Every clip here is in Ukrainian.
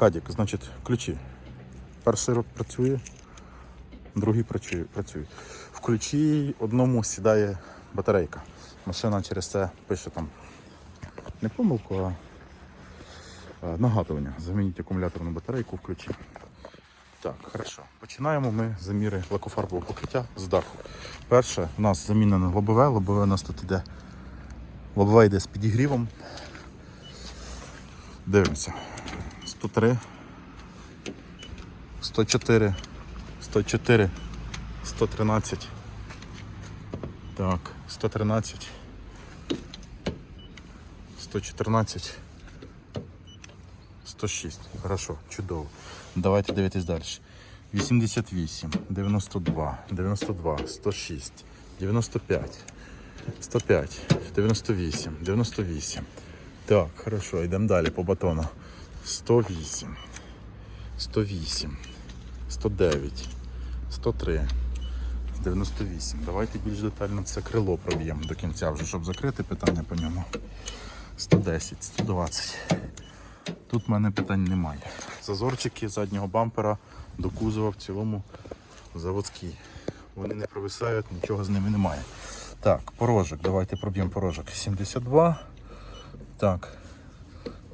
Кадік, значить, ключі. Перший рок працює, другий працює. працює. В ключі одному сідає батарейка. Машина через це пише там не помилку, а нагадування. Замініть акумуляторну батарейку в ключі. Так, хорошо. Починаємо ми заміри лакофарбового покриття з даху. Перше, у нас замінене лобове. Лобове у нас тут іде. Лобове йде з підігрівом. Дивимося. 103, 104, 104, 113. Так, 113, 114. 106. Хорошо, чудово. Давайте дивитись далі. 88, 92, 92, 106, 95, 105, 98, 98. Так, хорошо, йдемо далі по батону. 108, 108, 109, 103, 98. Давайте більш детально це крило проб'ємо до кінця вже, щоб закрити питання по ньому. 110, 120. Тут в мене питань немає. Зазорчики заднього бампера до кузова в цілому заводські. Вони не провисають, нічого з ними немає. Так, порожок. Давайте проб'ємо порожок. 72. Так.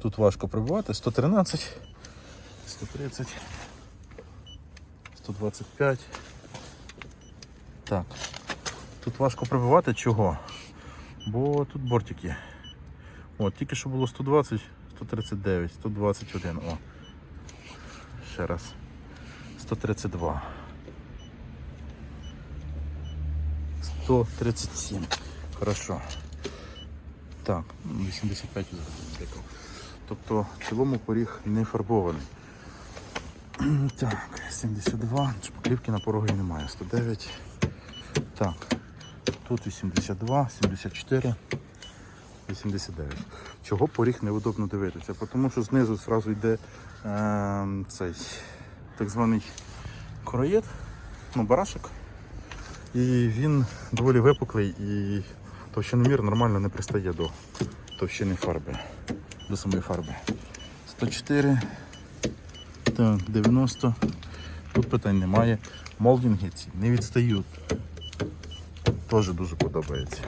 Тут важко пробивати. 113, 130, 125. Так. Тут важко пробивати чого? Бо тут бортик є. От, тільки що було 120, 139, 121. О. Ще раз. 132. 137. Хорошо. Так, ну, 85 зробив. Тобто в цілому поріг не фарбований. Так, 72. Шпаклівки на порогі немає. 109. Так. Тут 82, 74. 89. Чого поріг неудобно дивитися? Тому що знизу одразу йде е, цей так званий короєд, ну, барашок. І він доволі випуклий і товщиномір нормально не пристає до товщини фарби, до самої фарби. 104, так, 90. Тут питань немає. Молдинги ці не відстають. Теж дуже подобається.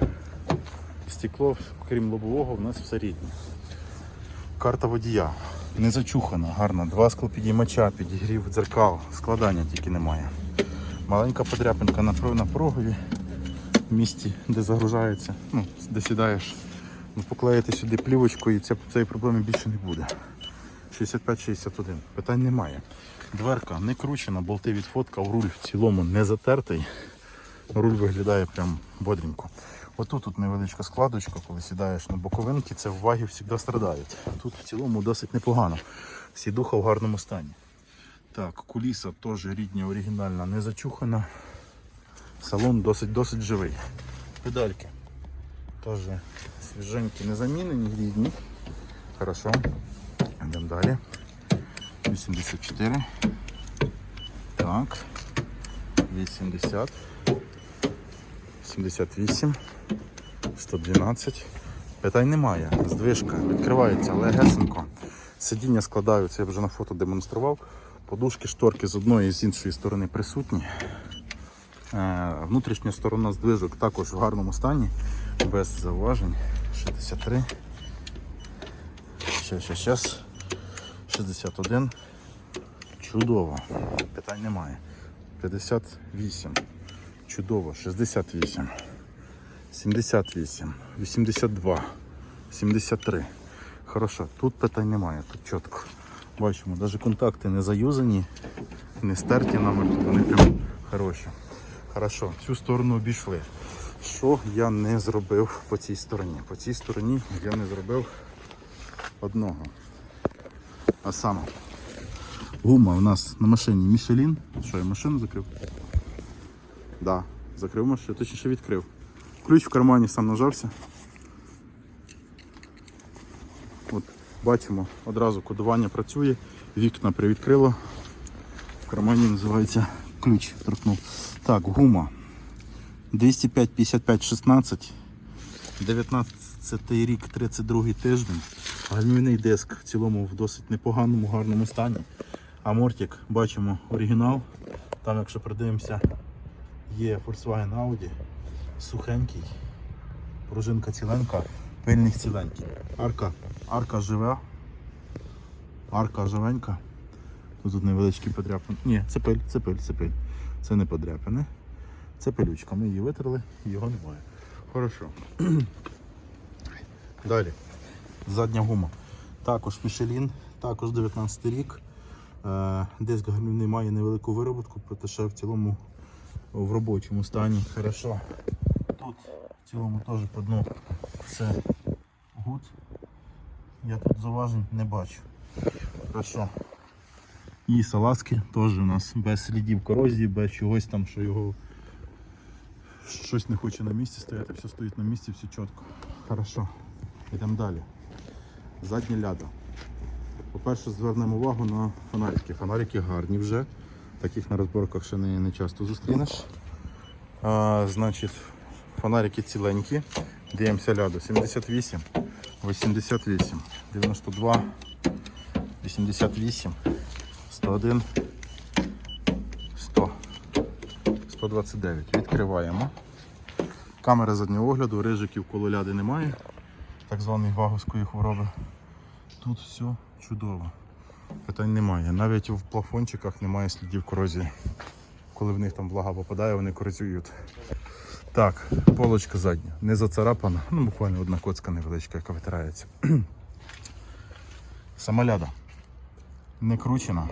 Стекло, крім лобового, в нас все рідне. Карта водія. Не зачухана, гарна. Два склопідіймача, підігрів дзеркал, складання тільки немає. Маленька подряпинка на, про- на порогові в місці, де загружається, ну, де сідаєш. Ну, поклеїти сюди плівочку і цієї проблеми більше не буде. 65-61. Питань немає. Дверка не кручена, болти відфоткав, руль в цілому не затертий. Руль виглядає прям бодренько. Отут тут невеличка складочка, коли сідаєш на боковинки, це ваги завжди страдають. Тут в цілому досить непогано. Сідуха в гарному стані. Так, куліса теж рідня, оригінальна, не зачухана. Салон досить досить живий. Педальки теж свіженькі, не замінені, рідні. Хорошо. Йдемо далі. 84. Так. 80. 78. 112. Питань немає. Здвижка відкривається легесенько. Сидіння складаються, я вже на фото демонстрував. Подушки, шторки з одної і з іншої сторони присутні. Е, Внутрішня сторона здвижок також в гарному стані, без зауважень. 63. Ще, ще, щас. 61. Чудово. Питань немає. 58. Чудово. 68. 78. 82. 73. Хорошо. Тут питань немає, тут чітко. Бачимо, навіть контакти не заюзані, не стерті номер, вони прям хороші. Хорошо, цю сторону обійшли. Що я не зробив по цій стороні? По цій стороні я не зробив одного. А саме, гума у нас на машині Michelin. Що, я машину закрив? Так, да, закрив машину, точніше відкрив. Ключ в кармані сам нажався. От, бачимо, одразу кодування працює, вікна привідкрило. В кармані називається ключ торкнув. Так, гума 205 55 16 19 рік, 32 тиждень. Гальмівний диск в цілому в досить непоганому, гарному стані. А мортик, бачимо оригінал. Там, якщо придивимося, є Volkswagen Audi, сухенький, пружинка ціленька, пильник ціленький. Арка, арка жива, арка живенька. Тут, невеличкі подряпини. Ні, це пиль, це пиль, це пиль. Це не подряпини. Це пилючка. Ми її витерли, його немає. Хорошо. Далі. Задня гума. Також Michelin, також 19 рік. Е, Диск гальмівний має невелику вироботку, проте ще в цілому в робочому стані. Хорошо. Тут в цілому теж по дну все гуд. Я тут зауважень не бачу. Хорошо. І салазки теж у нас без слідів корозії, без чогось там, що його щось не хоче на місці стояти, все стоїть на місці, все чітко. Хорошо. Йдемо далі. Задня ляда. По-перше, звернемо увагу на фонарики. Фонарики гарні вже. Таких на розборках ще не, не часто зустрінеш. А, значить, фонарики ціленькі. Дивимося ляду. 78, 88, 92, 88, 101, 100, 129. Відкриваємо. Камера заднього огляду, рижиків коло ляди немає, так званої ваговської хвороби. Тут все чудово. Питань немає. Навіть в плафончиках немає слідів корозії. Коли в них там влага попадає, вони корозіюють. Так, полочка задня. Не зацарапана, ну буквально одна коцка невеличка, яка витирається. Сама ляда не кручена,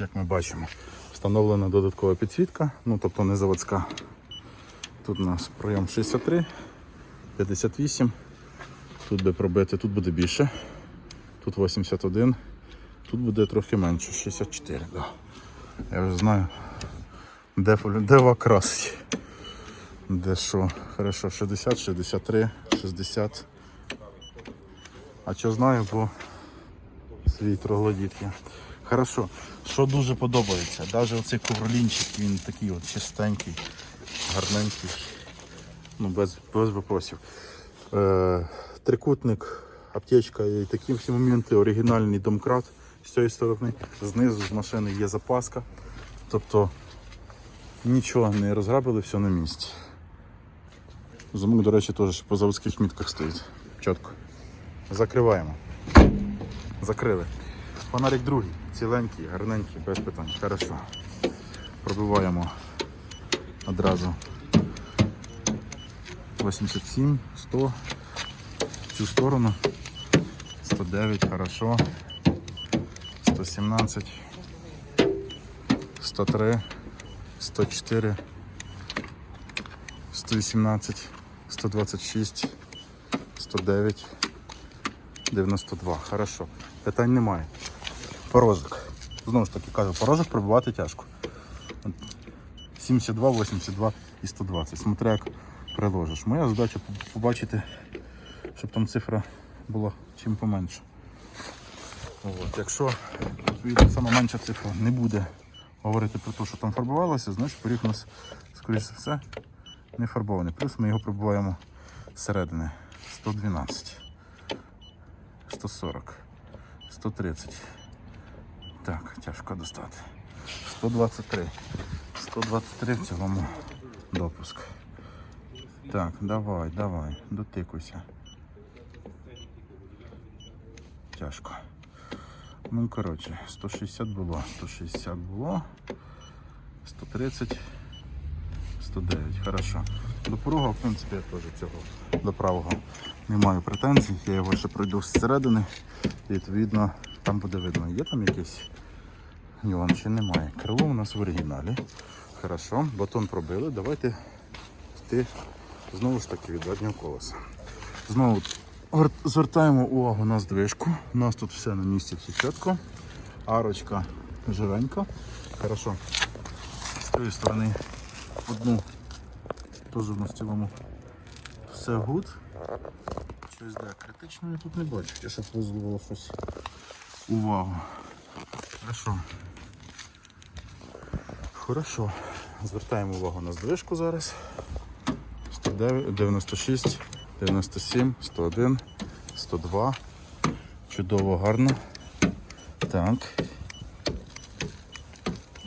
як ми бачимо. Встановлена додаткова підсвітка, ну тобто не заводська. Тут у нас пройом 63, 58. Тут би пробити, тут буде більше. Тут 81, тут буде трохи менше, 64. Да. Я вже знаю, де, де красить. Де що? Хорошо, 60, 63, 60. А що знаю, бо свій троглодіт є. Хорошо. Що дуже подобається, навіть оцей ковролінчик, він такий от чистенький, гарненький. Ну, без, без вопросів. Е, трикутник, аптечка і такі всі моменти, оригінальний домкрат з цієї сторони. Знизу з машини є запаска. Тобто нічого не розграбили, все на місці. Замок, до речі, теж по заводських мітках стоїть. Чітко. Закриваємо. Закрили. Фонарик другий, ціленький, гарненький, без питань. Хорошо. Пробиваємо одразу 87, 100 в цю сторону. 109, хорошо. 117, 103, 104, 118, 126, 109, 92. Хорошо. Питань немає. Порожок. Знову ж таки кажу, порожок пробивати тяжко. 72, 82 і 120. Смотря як приложиш. Моя задача побачити, щоб там цифра була чим поменше. От. Якщо відповідно менша цифра не буде говорити про те, що там фарбувалося, значить поріг у нас, скоріш за все, не фарбований. Плюс ми його пробуваємо зсередини. 112, 140, 130. Так, тяжко достати. 123. 123 в цілому допуск. Так, давай, давай, дотикуйся. Тяжко. Ну, коротше, 160 було, 160 було, 130, 109. Хорошо. До порога, в принципі, я теж цього до правого не маю претензій. Я його ще пройду зсередини. І відповідно там буде видно, є там якийсь нюанс чи немає. Крило у нас в оригіналі. Хорошо, батон пробили. Давайте йти знову ж таки від заднього колеса. Знову звертаємо увагу на здвижку. У нас тут все на місці, все чітко. Арочка живенька. Хорошо. З тієї сторони одну теж в цілому все гуд. Щось де критично я тут не бачу, чи щоб визвало щось увагу. Хорошо. Хорошо. Звертаємо увагу на здвижку зараз. 109, 96, 97, 101, 102, Чудово, гарно. Так.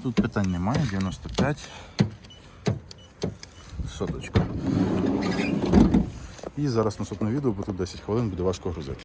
Тут питань немає, 95. Соточка. І зараз наступне відео, бо тут 10 хвилин буде важко грузити.